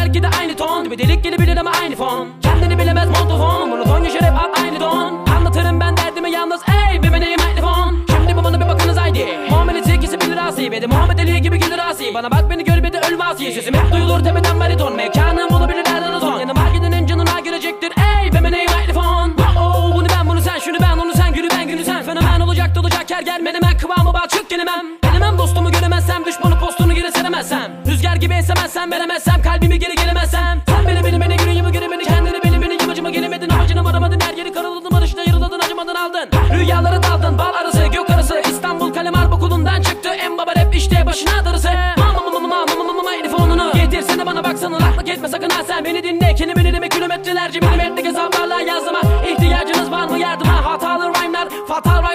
belki de aynı ton Gibi delik gibi bilir ama aynı fon. Kendini bilemez montofon Monoton yaşar hep al aynı don. Anlatırım ben derdimi yalnız ey bir meneyim mikrofon Şimdi bu bana bir bakınız haydi. Muhammed'in ikisi bilir asi Ve de Muhammed Ali gibi gelir asi. Bana bak beni gör bir de ölme asi Sesim hep duyulur tepeden bariton Mekanım olabilir nereden ton Yanıma gidenin canına girecektir ey bir meneyim mikrofon Oh bunu ben bunu sen şunu ben onu sen günü ben günü sen. Fenomen olacak olacak her gelmedi ben kıvamı balçık gelemem. Gelemem dostumu göremezsem düşmanı postunu geri seremezsem Rüzgar gibi esemezsem veremezsem kalbimi geri Acını varamadın her yeri karaladın barışta yarıladın acımadın aldın. Ha. Daldın bal arası gök arası İstanbul kalem harp okulundan çıktı. En baba rap işte başına darısı Mama mama mama mama mama mama Elif onunu Getirsene bana baksana Rahatlık etme sakın ha sen. Beni dinle Kelime dilimi kilometrelerce milimetrik hesaplarla yazdıma. İhtiyacınız var mı yardıma? Hatalı rhyme'lar fatal rhyme'lar.